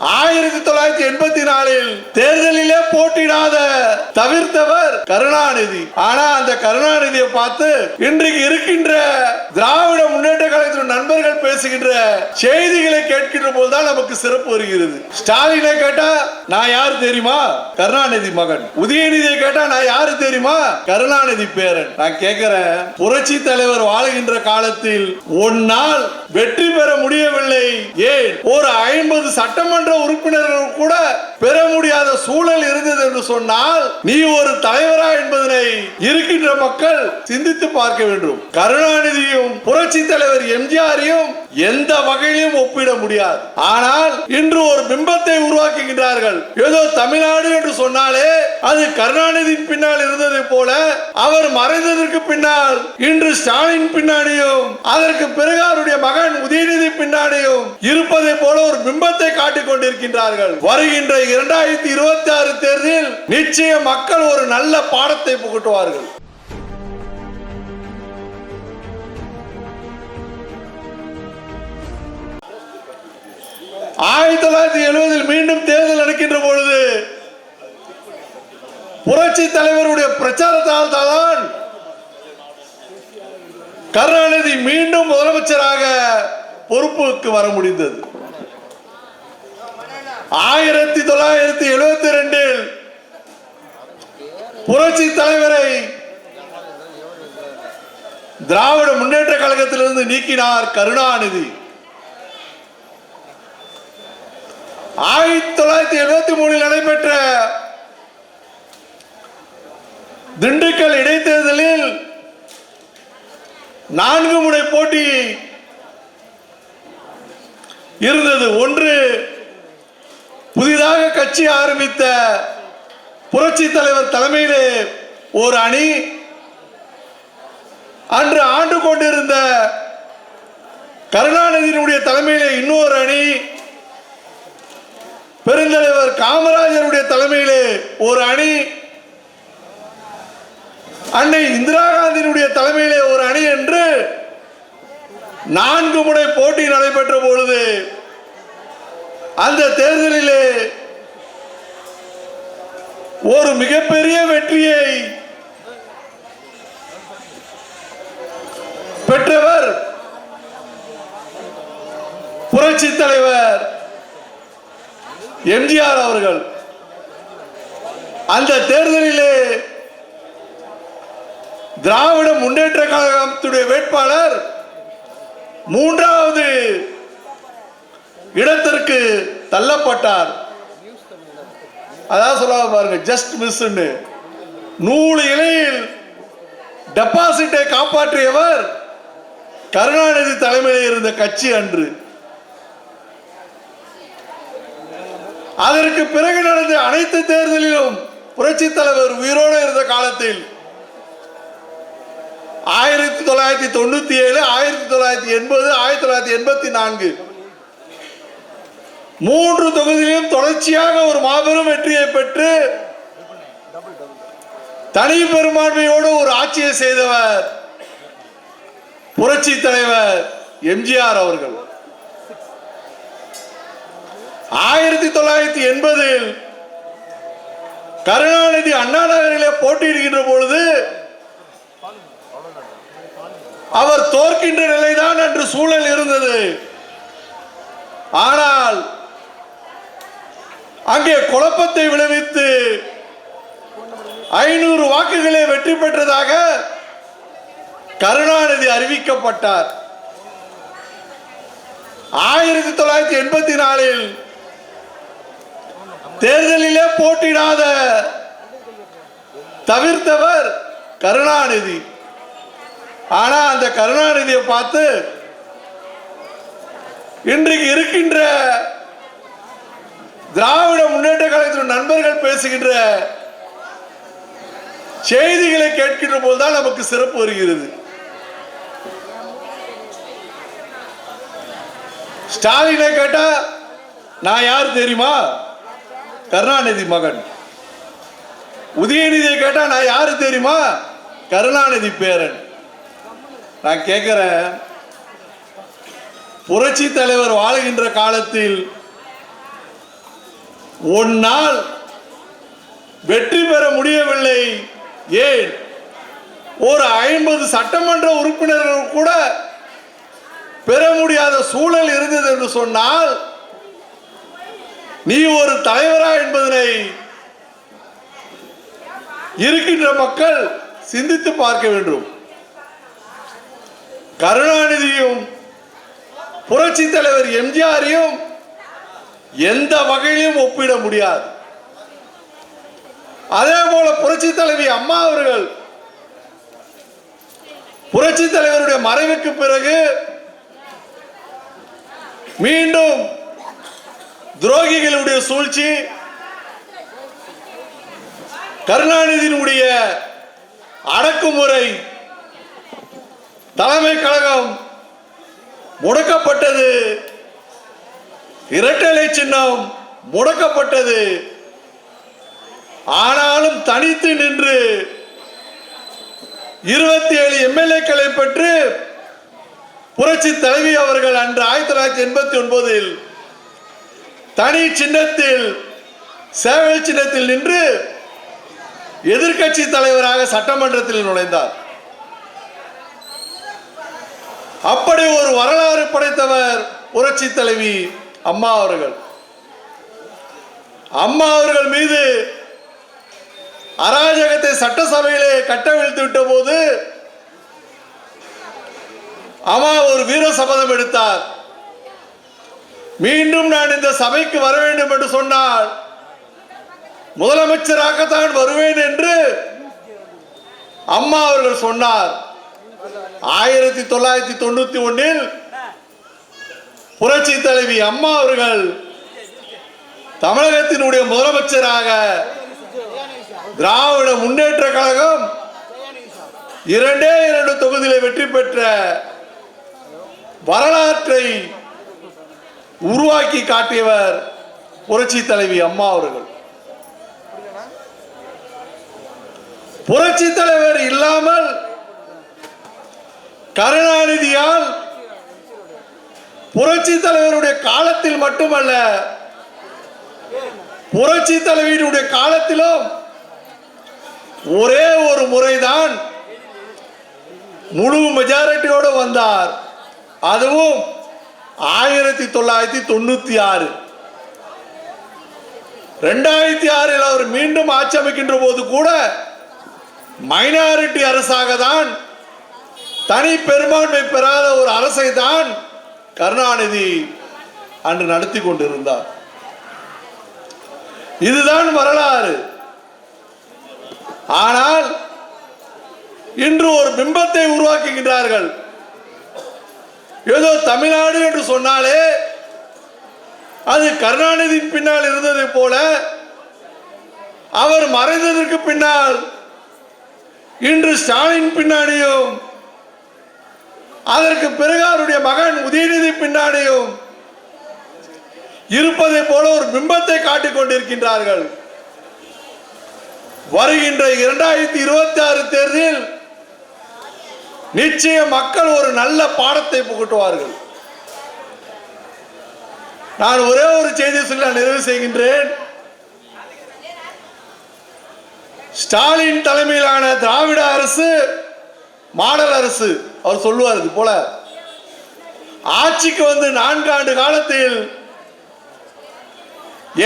ஆயிரத்தி தொள்ளாயிரத்தி எண்பத்தி நாலில் தேர்தலிலே போட்டியிடாத தவிர்த்தவர் கருணாநிதி. ஆனா அந்த கருணாநிதியை பார்த்து இன்றைக்கு இருக்கின்ற திராவிட முன்னேற்ற கழகத்தின் நண்பர்கள் பேசுகின்ற செய்திகளை கேட்கின்ற போதுதான் நமக்கு சிறப்பு வருகிறது. ஸ்டாலினை கேட்டா நான் யாரு தெரியுமா? கருணாநிதி மகன். உதயநிதியை கேட்டா நான் யாரு தெரியுமா? கருணாநிதி பேரன். நான் கேட்கிறேன் புரட்சி தலைவர் வாழுகின்ற காலத்தில் ஒன்னால் வெற்றி பெற முடியவில்லை. ஏன்? ஒரு ஐம்பது சட்டமன்ற உறுப்பினர்கள் கூட பெற முடியாத சூழல் இருந்தது என்று சொன்னால் நீ ஒரு தலைவரா என்பதனை இருக்கின்ற மக்கள் சிந்தித்து பார்க்க வேண்டும். கருணாநிதியும் புரட்சி தலைவர் எம்ஜிஆரையும் எந்த வகையிலும் ஒப்பிட முடியாது. ஆனால் இன்று ஒரு பிம்பத்தை உருவாக்குகின்றார்கள். ஏதோ தமிழ்நாடு என்று சொன்னாலே அது கருணாநிதியின் பின்னால் இருந்ததை போல அவர் மறைந்ததற்கு பின்னால் இன்று ஸ்டாலின் பின்னாடியும் அதற்கு பிறகு அவருடைய மகன் உதயநிதி பின்னாடியும் இருப்பதை போல ஒரு பிம்பத்தை காட்டிக் கொண்டிருக்கின்றார்கள். வருகின்ற இரண்டாயிரத்தி இருபத்தி ஆறு தேர்தலில் நிச்சயம் மக்கள் ஒரு நல்ல பாடத்தை புகட்டுவார்கள். ஆயிரத்தி தொள்ளாயிரத்தி எழுபதில் மீண்டும் தேர்தல் நடக்கின்ற பொழுது புரட்சி தலைவருடைய பிரச்சாரத்தால் தான் கருணாநிதி மீண்டும் முதலமைச்சராக பொறுப்புக்கு வர முடிந்தது. ஆயிரத்தி தொள்ளாயிரத்தி எழுபத்தி ரெண்டில் புரட்சி தலைவரை திராவிட முன்னேற்ற கழகத்திலிருந்து நீக்கினார் கருணாநிதி. ஆயிரத்தி தொள்ளாயிரத்தி எழுபத்தி மூணில் நடைபெற்ற திண்டுக்கல் இடைத்தேர்தலில் நான்கு முறை போட்டி இருந்தது. ஒன்று புதிதாக கட்சி ஆரம்பித்த புரட்சி தலைவர் தலைமையிலே ஒரு அணி அன்று ஆண்டு கொண்டிருந்த கருணாநிதியினுடைய தலைமையிலே இன்னொரு அணி பெருந்தலைவர் காமராஜருடைய தலைமையிலே ஒரு அணி அன்னை இந்திரா காந்தியினுடைய தலைமையிலே ஒரு அணி என்று நான்கு முறை போட்டி நடைபெற்ற பொழுது அந்த தேர்தலிலே ஒரு மிகப்பெரிய வெற்றியை பெற்றவர் புரட்சி தலைவர் எம்ஜிஆர் அவர்கள். அந்த தேர்தலிலே திராவிட முன்னேற்ற கழகத்துடைய வேட்பாளர் மூன்றாவது இடத்திற்கு தள்ளப்பட்டார். அதான் சொல்லாம பாருங்க ஜஸ்ட் மிஸ் நூறு இலையில் டெபாசிட்டை காப்பாற்றியவர் கருணாநிதி தலைமையில் இருந்த கட்சி அன்று. அதற்கு பிறகு நடந்த அனைத்து தேர்தலிலும் புரட்சி தலைவர் உயிரோடு இருந்த காலத்தில் ஆயிரத்தி தொள்ளாயிரத்தி தொண்ணூத்தி ஏழு ஆயிரத்தி தொள்ளாயிரத்தி எண்பது ஆயிரத்தி தொள்ளாயிரத்தி எண்பத்தி நான்கு மூன்று தொகுதியிலும் தொடர்ச்சியாக ஒரு மாபெரும் வெற்றியை பெற்று தனி பெரும்பான்மையோடு ஒரு ஆட்சியை செய்தவர் புரட்சி தலைவர் எம்ஜிஆர் அவர்கள். ஆயிரத்தி தொள்ளாயிரத்தி எண்பதில் கருணாநிதி அண்ணா நகரிலே போட்டியிடுகின்ற பொழுது அவர் தோற்கின்ற நிலைதான் அன்று சூழல் இருந்தது. ஆனால் அங்கே குழப்பத்தை விளைவித்து ஐநூறு வாக்குகளை வெற்றி பெற்றதாக கருணாநிதி அறிவிக்கப்பட்டார். ஆயிரத்தி தொள்ளாயிரத்தி எண்பத்தி நாலில் தேர்தலிலே போட்டியிடாத தவிர்த்தவர் கருணாநிதி. ஆனா அந்த கருணாநிதியை பார்த்து இன்றைக்கு இருக்கின்ற திராவிட முன்னேற்ற கழகத்தின் நண்பர்கள் பேசுகின்ற செய்திகளை கேட்கின்ற போதுதான் நமக்கு சிறப்பு வருகிறது. ஸ்டாலினை கேட்டா நான் யார் தெரியுமா? கருணாநிதி மகன். உதயநிதியை கேட்டா நான் யாரு தெரியுமா? கருணாநிதி பேரன். நான் கேட்கிறேன் புரட்சி தலைவர் வாழுகின்ற காலத்தில் உன்னால் வெற்றி பெற முடியவில்லை. ஏன்? ஒரு ஐம்பது சட்டமன்ற உறுப்பினர்கள் கூட பெற முடியாத சூழல் இருந்தது என்று சொன்னால் நீ ஒரு தலைவரா என்பதனை இருக்கின்ற மக்கள் சிந்தித்து பார்க்க வேண்டும். கருணாநிதியும் புரட்சி தலைவர் எம்ஜிஆரையும் எந்த வகையிலும் ஒப்பிட முடியாது. அதே போல புரட்சி தலைவி அம்மா அவர்கள் புரட்சி தலைவருடைய மறைவுக்கு பிறகு மீண்டும் துரோகிகளுடைய சூழ்ச்சி கருணாநிதியினுடைய அடக்குமுறை தலைமை கழகம் முடக்கப்பட்டது இரட்டலை சின்னம் முடக்கப்பட்டது. ஆனாலும் தனித்து நின்று இருபத்தி ஏழு எம்எல்ஏக்களை பெற்று புரட்சி தலைவி அவர்கள் அன்று ஆயிரத்தி தொள்ளாயிரத்தி எண்பத்தி ஒன்பதில் தனி சின்னத்தில் சேவை சின்னத்தில் நின்று எதிர்க்கட்சி தலைவராக சட்டமன்றத்தில் நுழைந்தார். அப்படி ஒரு வரலாறு படைத்தவர் புரட்சி தலைவி அம்மா அவர்கள். அம்மா அவர்கள் மீது அராஜகத்தை சட்டசபையிலே கட்டவிழ்த்து விட்ட போது அம்மா ஒரு வீர சபதம் எடுத்தார். மீண்டும் நான் இந்த சபைக்கு வர வேண்டும் என்று சொன்னால் முதலமைச்சராகத்தான் வருவேன் என்று அம்மா அவர்கள் சொன்னார். ஆயிரத்தி தொள்ளாயிரத்தி தொண்ணூத்தி ஒன்னில் புரட்சி தலைவி அம்மா அவர்கள் தமிழகத்தினுடைய முதலமைச்சராக திராவிட முன்னேற்ற கழகம் இரண்டே இரண்டு தொகுதியிலே வெற்றி பெற்ற வரலாற்றை உருவாக்கி காட்டியவர் புரட்சி தலைவி அம்மா அவர்கள். புரட்சி தலைவர் இல்லாமல் கருணாநிதியால் புரட்சி தலைவருடைய காலத்தில் மட்டுமல்ல புரட்சி தலைவியினுடைய காலத்திலும் ஒரே ஒரு முறைதான் முழு மெஜாரிட்டியோடு வந்தார். அதுவும் ஆயிரத்தி தொள்ளாயிரத்தி தொண்ணூத்தி ஆறு. ரெண்டாயிரத்தி ஆறில் அவர் மீண்டும் ஆட்சி அமைக்கின்ற போது கூட மைனாரிட்டி அரசாக தான் தனி பெரும்பான்மை பெறாத ஒரு அரசை தான் கருணாநிதி அன்று நடத்தி கொண்டிருந்தார். இதுதான் வரலாறு. ஆனால் இன்று ஒரு பிம்பத்தை உருவாக்குகின்றார்கள். ஏதோ தமிழ்நாடு என்று சொன்னாலே அது கருணாநிதியின் பின்னால் இருந்ததை போல அவர் மறைந்ததற்கு பின்னால் இன்று ஸ்டாலின் பின்னாடியும் அதற்கு பிறகு அவருடைய மகன் உதயநிதி பின்னாடியும் இருப்பதை போல ஒரு பிம்பத்தை காட்டிக் கொண்டிருக்கின்றார்கள். வருகின்ற இரண்டாயிரத்தி இருபத்தி ஆறு தேர்தலில் நிச்சயம் மக்கள் ஒரு நல்ல பாடத்தை புகட்டுவார்கள். நான் ஒரே ஒரு செய்தி சொல்லி நான் நிறைவு செய்கின்றேன். ஸ்டாலின் தலைமையிலான திராவிட அரசு மாடல் அரசு அவர் சொல்லுவார் இது போல ஆட்சிக்கு வந்து நான்கு ஆண்டு காலத்தில்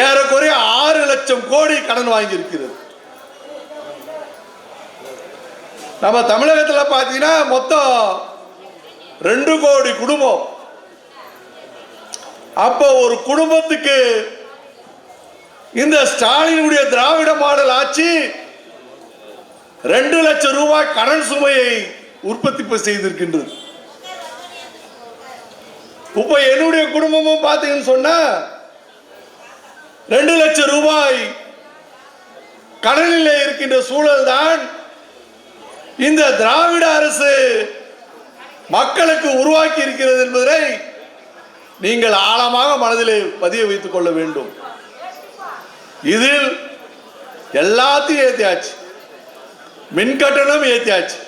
ஏறக்குறைய ஆறு லட்சம் கோடி கடன் வாங்கியிருக்கிறது. நம்ம தமிழகத்தில் பார்த்தீங்கன்னா மொத்தம் ரெண்டு கோடி குடும்பம். அப்போ ஒரு குடும்பத்துக்கு இந்த ஸ்டாலினுடைய திராவிட மாடல் ஆட்சி ரெண்டு லட்சம் ரூபாய் கடன் சுமையை உற்பத்தி செய்திருக்கின்றது. இப்ப என்னுடைய குடும்பமும் பார்த்தீங்கன்னு சொன்னா ரெண்டு லட்சம் ரூபாய் கடனில் இருக்கின்ற சூழல் தான் இந்த திராவிட அரசு மக்களுக்கு உருவாக்கி இருக்கிறது என்பதை நீங்கள் ஆழமாக மனதிலே பதிய வைத்துக் கொள்ள வேண்டும். இதில் எல்லாத்தையும் ஏத்தியாச்சு. மின் கட்டணம் ஏத்தியாச்சு.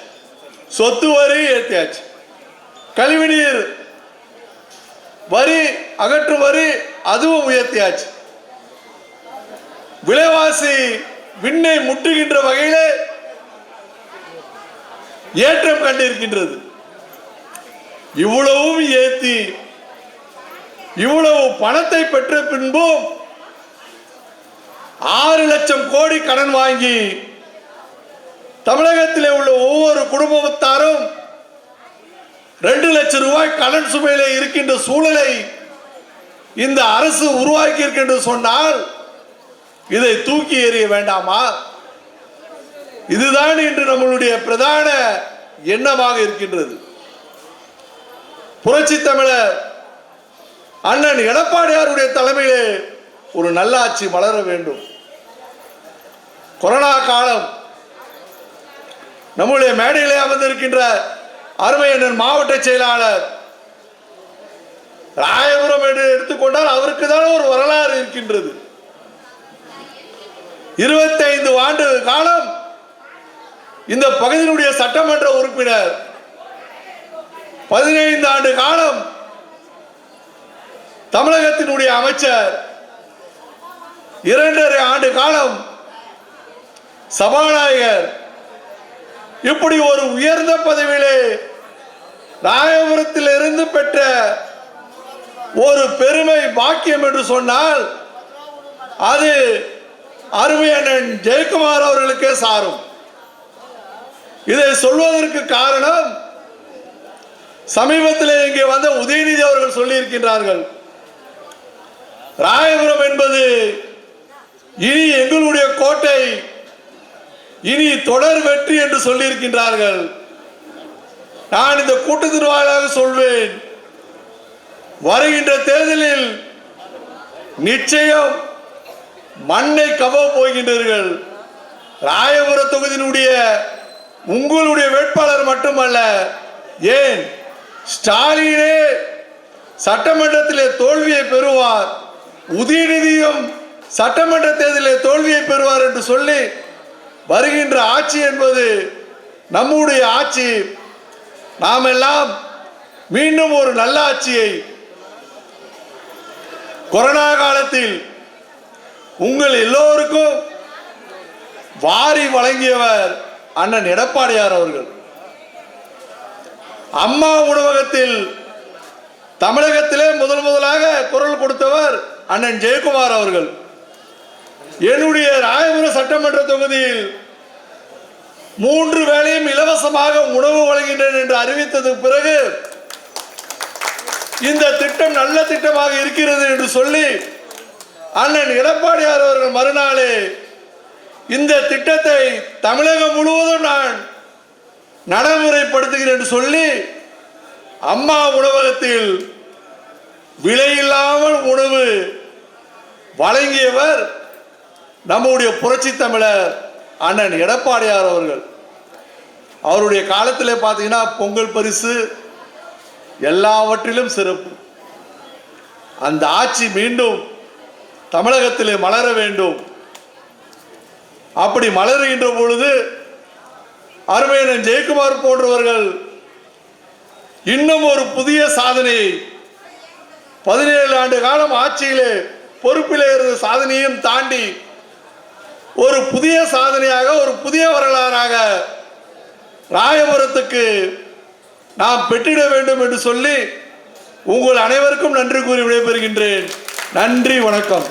சொத்து வரி ஏத்தியாச்சு. கழிவுநீர் வரி அகற்று வரி அதுவும் உயர்த்தியாச்சு. விலைவாசி விண்ணை முட்டுகின்ற வகையிலே ஏற்றம் கண்டிருக்கின்றது. இவ்வளவும் ஏத்தி இவ்வளவு பணத்தை பெற்ற பின்பும் ஆறு லட்சம் கோடி கடன் வாங்கி தமிழகத்திலே உள்ள ஒவ்வொரு குடும்பத்தாரும் ரெண்டு லட்சம் ரூபாய் கடன் சுமையில இருக்கின்ற சூழலை இந்த அரசு உருவாக்கி இருக்கின்ற சொன்னால் இதை தூக்கி எறிய வேண்டாமா? இதுதான் இன்று நம்மளுடைய பிரதான எண்ணமாக இருக்கின்றது. புரட்சி தமிழர் அண்ணன் எடப்பாடியாருடைய தலைமையிலே ஒரு நல்லாட்சி வளர வேண்டும். கொரோனா காலம் நம்முடைய மேடையிலே அமர்ந்திருக்கின்ற அருமை அண்ணன் மாவட்ட செயலாளர் ராயபுரம் என்று எடுத்துக்கொண்டால் அவருக்கு தான் ஒரு வரலாறு இருக்கின்றது. இருபத்தைந்து ஆண்டு காலம் இந்த பகுதியினுடைய சட்டமன்ற உறுப்பினர் பதினைந்து ஆண்டு காலம் தமிழகத்தினுடைய அமைச்சர் இரண்டரை ஆண்டு காலம் சபாநாயகர் இப்படி ஒரு உயர்ந்த பதவியிலே ராயபுரத்தில் இருந்து பெற்ற ஒரு பெருமை பாக்கியம் என்று சொன்னால் அது அருமையண்ணன் ஜெயக்குமார் அவர்களுக்கே சாரும். இதை சொல்வதற்கு காரணம் சமீபத்தில் இங்கே வந்த உதயநிதி அவர்கள் சொல்லியிருக்கின்றார்கள். ராயபுரம் என்பது இனி எங்களுடைய கோட்டை இனி தொடர் வெற்றி என்று சொல்லியிருக்கின்றார்கள். நான் இந்த கூட்டத்தின் வாயிலாக சொல்வேன். வருகின்ற தேர்தலில் நிச்சயம் மண்ணை கவ போகின்றீர்கள். ராயபுர தொகுதியினுடைய உங்களுடைய வேட்பாளர் மட்டுமல்ல ஏன்? ஸ்டாலினே சட்டமன்றத்திலே தோல்வியை பெறுவார். உதயநிதியும் சட்டமன்ற தேர்தலில் தோல்வியை பெறுவார் என்று சொல்லி வருகின்ற ஆட்சி என்பது நம்முடைய ஆட்சி. நாம் எல்லாம் மீண்டும் ஒரு நல்ல ஆட்சியை கொரோனா காலத்தில் உங்கள் எல்லோருக்கும் வாரி வழங்கியவர் அண்ணன் எடப்பாடியார் அவர்கள். அம்மா உணவகத்தில் தமிழகத்திலே முதல் முதலாக குரல் கொடுத்தவர் அண்ணன் ஜெயக்குமார் அவர்கள். என்னுடைய ராயபுரம் சட்டமன்ற தொகுதியில் மூன்று வேளையும் இலவசமாக உணவு வழங்கின்றேன் என்று அறிவித்ததுக்கு பிறகு இந்த திட்டம் நல்ல திட்டமாக இருக்கிறது என்று சொல்லி அண்ணன் எடப்பாடியார் அவர்கள் மறுநாளே இந்த திட்டத்தை தமிழகம் முழுவதும் நான் நடைமுறைப்படுத்துகிறேன் என்று சொல்லி அம்மா உணவகத்தில் விலையில்லாமல் உணவு வழங்கியவர் நம்முடைய புரட்சி தமிழர் அண்ணன் எடப்பாடியார் அவர்கள். அவருடைய காலத்தில் பார்த்தீங்கன்னா பொங்கல் பரிசு எல்லாவற்றிலும் சிறப்பு. அந்த ஆட்சி மீண்டும் தமிழகத்திலே மலர வேண்டும். அப்படி மலருகின்ற பொழுது அருமையன் ஜெயக்குமார் போன்றவர்கள் இன்னும் ஒரு புதிய சாதனையை பதினேழு ஆண்டு காலம் ஆட்சியிலே பொறுப்பிலே இருந்த சாதனையும் தாண்டி ஒரு புதிய சாதனையாக ஒரு புதிய வரலாறாக ராயபுரத்துக்கு நாம் பெற்றிட வேண்டும் என்று சொல்லி உங்கள் அனைவருக்கும் நன்றி கூறி விடைபெறுகின்றேன். நன்றி வணக்கம்.